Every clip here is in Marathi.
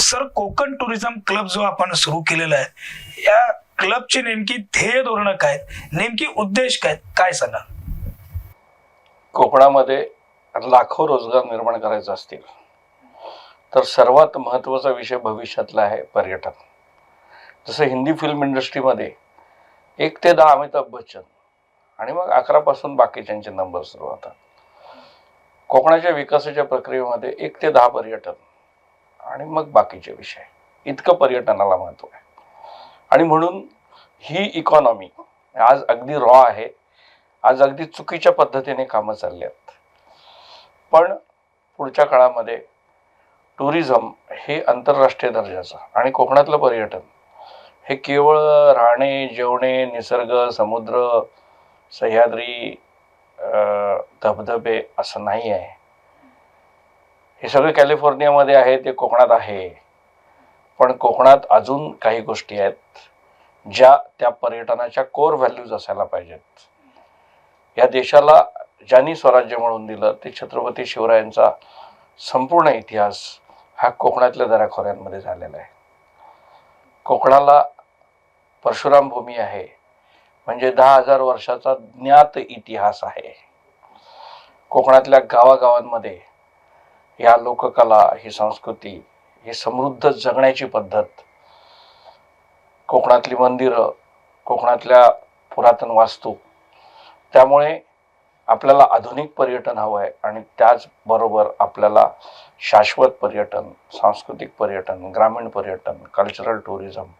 सर कोकण टुरिझम क्लब जो आपण सुरू केलेला आहे या क्लबची नेमकी ध्येय धोरणं काय नेमकी उद्देश काय काय सांगा कोकणामध्ये लाखो रोजगार निर्माण करायचे असतील तर सर्वात महत्त्वाचा विषय भविष्यातला आहे पर्यटन. जसं हिंदी फिल्म इंडस्ट्रीमध्ये एक ते दहा अमिताभ बच्चन आणि मग अकरापासून बाकीच्यांचे नंबर सुरू होतात. कोकणाच्या विकासाच्या प्रक्रियेमध्ये एक ते दहा पर्यटन आणि मग बाकीचे विषय. इतकं पर्यटनाला महत्त्व आहे. आणि म्हणून ही इकॉनॉमी आज अगदी रॉ आहे. आज अगदी चुकीच्या पद्धतीने कामं चालली आहेत. पण पुढच्या काळामध्ये टुरिझम हे आंतरराष्ट्रीय दर्जाचं आणि कोकणातलं पर्यटन हे केवळ राहणे जेवणे निसर्ग समुद्र सह्याद्री धबधबे असं नाही आहे. हे सगळे कॅलिफोर्नियामध्ये आहे ते कोकणात आहे. पण कोकणात अजून काही गोष्टी आहेत ज्या त्या पर्यटनाच्या कोर व्हॅल्यूज असायला पाहिजेत. या देशाला ज्यांनी स्वराज्य म्हणून दिलं ते छत्रपती शिवरायांचा संपूर्ण इतिहास हा कोकणातल्या दराखोऱ्यांमध्ये झालेला आहे. कोकणाला परशुराम भूमी आहे म्हणजे दहा हजार वर्षाचा ज्ञात इतिहास आहे. कोकणातल्या गावागावांमध्ये या लोककला ही संस्कृती ही समृद्ध जगण्याची पद्धत. कोकणातली मंदिरं कोकणातल्या पुरातन वास्तू. त्यामुळे आपल्याला आधुनिक पर्यटन हवं आहे आणि त्याचबरोबर आपल्याला शाश्वत पर्यटन सांस्कृतिक पर्यटन ग्रामीण पर्यटन cultural tourism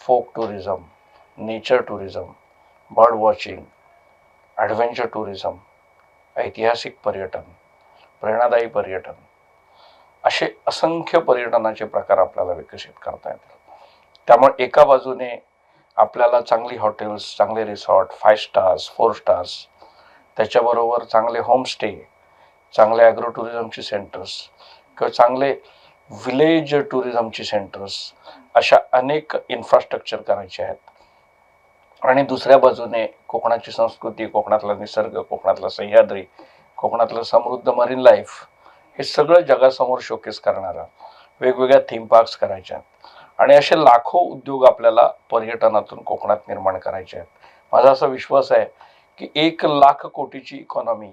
folk tourism nature tourism bird watching adventure tourism ऐतिहासिक पर्यटन. प्रेरणादायी पर्यटन. असे असंख्य पर्यटनाचे प्रकार आपल्याला विकसित करता येतील. त्यामुळे एका बाजूने आपल्याला चांगली हॉटेल्स चांगले resort five stars four stars त्याच्याबरोबर चांगले होमस्टे चांगले ॲग्रो टुरिझमची सेंटर्स किंवा चांगले विलेज टुरिझमची सेंटर्स अशा अनेक इन्फ्रास्ट्रक्चर करायचे आहेत. आणि दुसऱ्या बाजूने कोकणाची संस्कृती कोकणातला निसर्ग कोकणातला सह्याद्री कोकणातलं समृद्ध मरीन लाईफ हे सगळं जगासमोर शोकेस करणारं. वेगवेगळ्या थीम पार्क्स करायच्या आहेत आणि असे लाखो उद्योग आपल्याला पर्यटनातून कोकणात निर्माण करायचे आहेत. माझा असा विश्वास आहे की एक लाख कोटीची इकॉनॉमी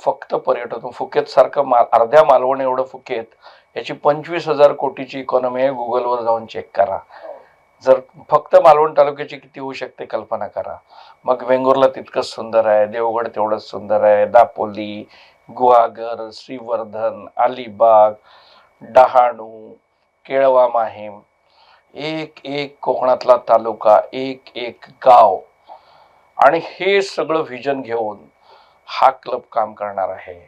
फक्त पर्यटन फुकेत सारखं मा अर्ध्या मालवण एवढं फुकेत याची पंचवीस हजार कोटीची इकॉनॉमी आहे गुगलवर जाऊन चेक करा. जर फक्त मालवण तालुक्याची किती होऊ शकते कल्पना करा. मग वेंगुर्ला तितकंच सुंदर आहे देवगड तेवढंच सुंदर आहे दापोली गुहागर श्रीवर्धन अलिबाग डहाणू केळवा माहीम एक एक कोकणातला तालुका एक एक गाव. आणि हे सगळं व्हिजन घेऊन हा क्लब काम करणार आहे.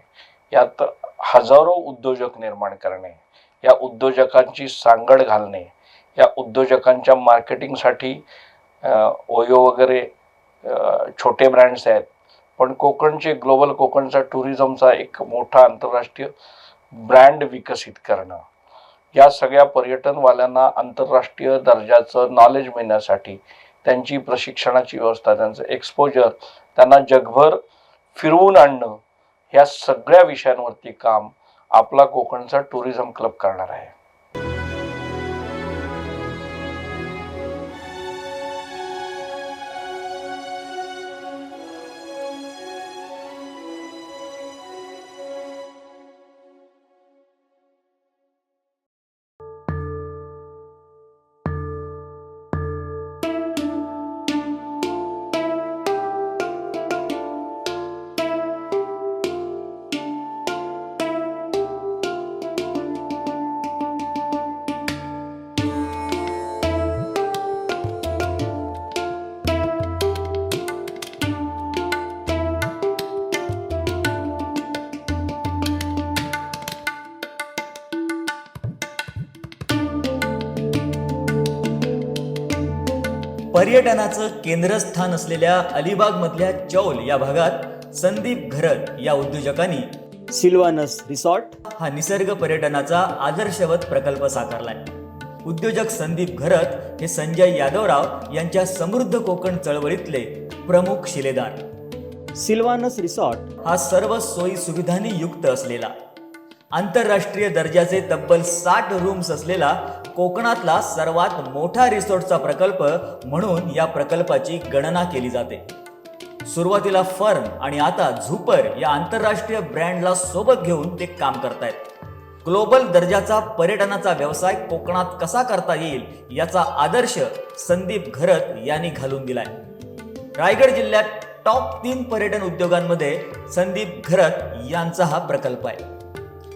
यात हजारो उद्योजक निर्माण करणे या उद्योजकांची सांगड घालणे या उद्योजकांच्या मार्केटिंगसाठी ओयो वगैरे छोटे ब्रँड्स आहेत. पण कोकणचे ग्लोबल कोकणचा टुरिझमचा एक मोठा आंतरराष्ट्रीय ब्रँड विकसित करणं. या सगळ्या पर्यटनवाल्यांना आंतरराष्ट्रीय दर्जाचं नॉलेज मिळण्यासाठी त्यांची प्रशिक्षणाची व्यवस्था त्यांचं एक्सपोजर त्यांना जगभर फिरवून आणणं ह्या सगळ्या विषयांवरती काम आपला कोकणचा टुरिझम क्लब करणार आहे. पर्यटनाचं केंद्रस्थान असलेल्या अलिबागमधल्या चौल या भागात संदीप घरत या उद्योजकांनी सिल्वानस रिसॉर्ट हा निसर्ग पर्यटनाचा आदर्शवत प्रकल्प साकारलाय. उद्योजक संदीप घरत हे संजय यादवराव यांच्या समृद्ध कोकण चळवळीतले प्रमुख शिलेदार. सिल्वानस रिसॉर्ट हा सर्व सोयी सुविधांनी युक्त असलेला. आंतरराष्ट्रीय दर्जाचे तब्बल साठ रूम्स असलेला कोकणातला सर्वात मोठा रिसॉर्टचा प्रकल्प म्हणून या प्रकल्पाची गणना केली जाते. सुरुवातीला फर्न आणि आता झुपर या आंतरराष्ट्रीय ब्रँडला सोबत घेऊन ते काम करतायत. ग्लोबल दर्जाचा पर्यटनाचा व्यवसाय कोकणात कसा करता येईल याचा आदर्श संदीप घरत यांनी घालून दिलाय. रायगड जिल्ह्यात टॉप तीन पर्यटन उद्योगांमध्ये संदीप घरत यांचा हा प्रकल्प आहे.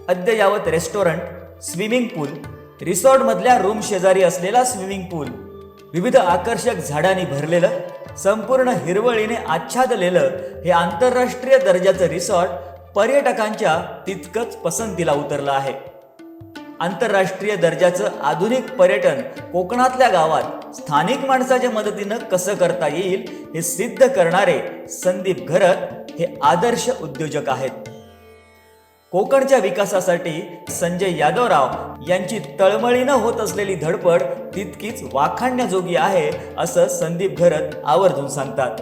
अद्ययावत रेस्टॉरंट स्विमिंग पूल रिसॉर्टमधल्या रूम शेजारी असलेला स्विमिंग पूल. विविध आकर्षक झाडांनी भरलेलं संपूर्ण हिरवळीने आच्छादलेलं हे आंतरराष्ट्रीय दर्जाचं रिसॉर्ट पर्यटकांच्या तितकंच पसंतीला उतरलं आहे. आंतरराष्ट्रीय दर्जाचं आधुनिक पर्यटन कोकणातल्या गावात स्थानिक माणसाच्या मदतीनं कसं करता येईल हे सिद्ध करणारे संदीप घरत हे आदर्श उद्योजक आहेत. कोकणच्या विकासासाठी संजय यादवराव यांची तळमळीनं होत असलेली धडपड तितकीच वाखाणण्याजोगी आहे असं संदीप घरत आवर्जून सांगतात.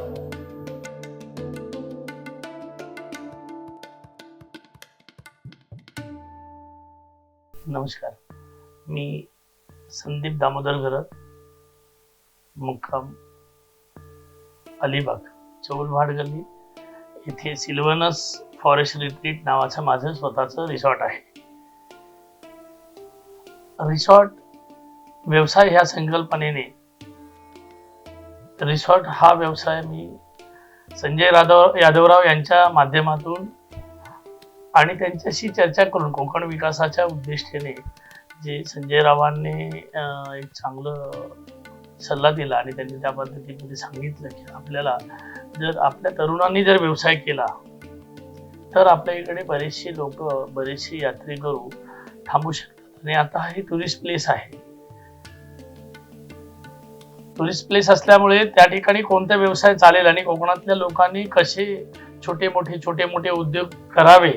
नमस्कार. मी संदीप दामोदर घरत मुक्काम अलिबाग चौलवाड गल्ली इथे सिल्वनस फॉरेस्ट रिट्रीट नावाचं माझं स्वतःचं रिसॉर्ट आहे. रिसॉर्ट व्यवसाय ह्या संकल्पनेने रिसॉर्ट हा व्यवसाय मी संजय राधव यादवराव यांच्या माध्यमातून आणि त्यांच्याशी चर्चा करून कोकण विकासाच्या उद्दिष्टेने जे संजय रावांनी एक चांगलं सल्ला दिला आणि त्यांनी त्या पद्धतीमध्ये सांगितलं की आपल्याला जर आपल्या तरुणांनी जर व्यवसाय केला तर आपल्या इकडे बरेचसे लोक बरेचसे यात्रेकरू थांबू शकतात. आणि आता हे टुरिस्ट प्लेस आहे. टुरिस्ट प्लेस असल्यामुळे त्या ठिकाणी कोणता व्यवसाय चालेल आणि कोकणातल्या लोकांनी कसे छोटे मोठे छोटे मोठे उद्योग करावे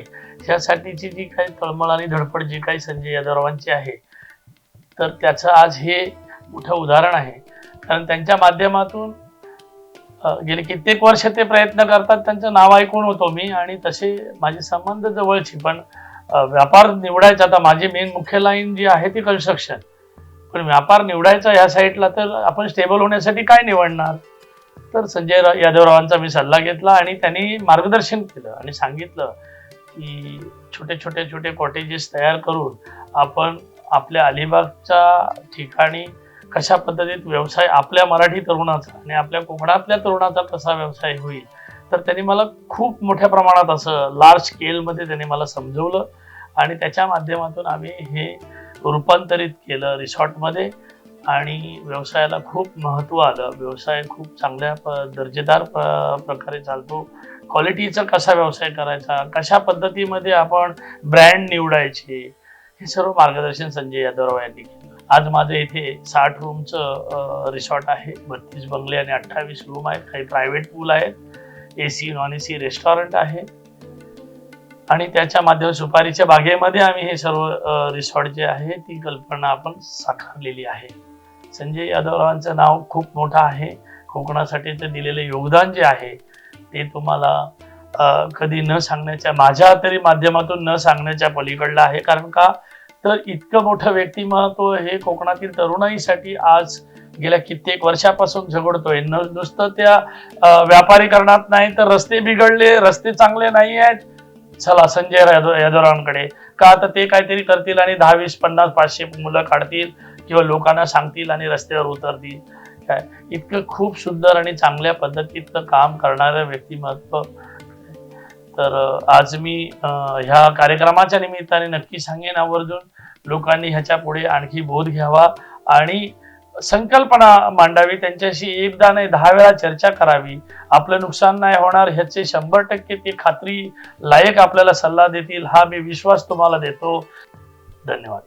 यासाठीची जी काही तळमळ आणि धडपड जी काही संजय यादवरावांची आहे तर त्याचं आज हे मोठं उदाहरण आहे. कारण त्यांच्या माध्यमातून गेले कित्येक वर्ष ते प्रयत्न करतात. त्यांचं नाव ऐकून होतो मी आणि तसे माझे संबंध जवळचे. पण व्यापार निवडायचा आता माझी मेन मुख्य लाईन जी आहे ती कन्स्ट्रक्शन पण व्यापार निवडायचा ह्या साईडला तर आपण स्टेबल होण्यासाठी काय निवडणार? तर संजय यादवरावांचा मी सल्ला घेतला आणि त्यांनी मार्गदर्शन केलं आणि सांगितलं की छोटे छोटे छोटे कॉटेजेस तयार करून आपण आपल्या अलिबागच्या ठिकाणी कशा पद्धतीत व्यवसाय आपल्या मराठी तरुणाचा आणि आपल्या कोकणातल्या तरुणाचा कसा व्यवसाय होईल? तर त्यांनी मला खूप मोठ्या प्रमाणात असं लार्ज स्केलमध्ये त्यांनी मला समजवलं आणि त्याच्या माध्यमातून आम्ही हे रूपांतरित केलं रिसॉर्टमध्ये आणि व्यवसायाला खूप महत्त्व आलं. व्यवसाय खूप चांगल्या प दर्जेदार प प्रकारे चालतो. क्वालिटीचा कसा व्यवसाय करायचा? कशा पद्धतीमध्ये आपण ब्रँड निवडायचे? हे सर्व मार्गदर्शन संजय यादवराव यांनी केलं. आज माझं इथे साठ रूमचं रिसॉर्ट आहे. बत्तीस बंगले आणि अठ्ठावीस रूम आहेत. काही प्रायव्हेट पूल आहेत. A C non A C restaurant आहे. आणि त्याच्या माध्यमात सुपारीच्या बागेमध्ये आम्ही हे सर्व रिसॉर्ट जे आहे ती कल्पना आपण साकारलेली आहे. संजय यादवरावांचं नाव खूप मोठं आहे. कोकणासाठी ते दिलेलं योगदान जे आहे ते तुम्हाला कधी न सांगण्याच्या माझ्या तरी माध्यमातून न सांगण्याच्या पलीकडलं आहे. कारण का? तर इतकं मोठं व्यक्तिमत्व हे कोकणातील तरुणाईसाठी आज गेल्या कित्येक वर्षापासून झगडतोय. न नुसतं त्या व्यापारीकरणात नाही तर रस्ते बिघडले रस्ते चांगले नाही आहेत. चला संजय यादव यादवरावांकडे. का आता ते काहीतरी करतील आणि दहा वीस पन्नास पाचशे मुलं काढतील किंवा लोकांना सांगतील आणि रस्त्यावर उतरतील? काय? इतकं खूप सुंदर आणि चांगल्या पद्धतीतलं काम करणारं व्यक्तिमत्व तर आज मी ह्या कार्यक्रमाच्या निमित्ताने नक्की सांगेन आवर्जून लोकांनी ह्याच्या पुढे आणखी बोध घ्यावा आणि संकल्पना मांडावी त्यांच्याशी एकदा नाही दहा वेळा चर्चा करावी. आपलं नुकसान नाही होणार ह्याचे शंभर टक्के ते खात्री लायक आपल्याला सल्ला देतील हा मी विश्वास तुम्हाला देतो. धन्यवाद.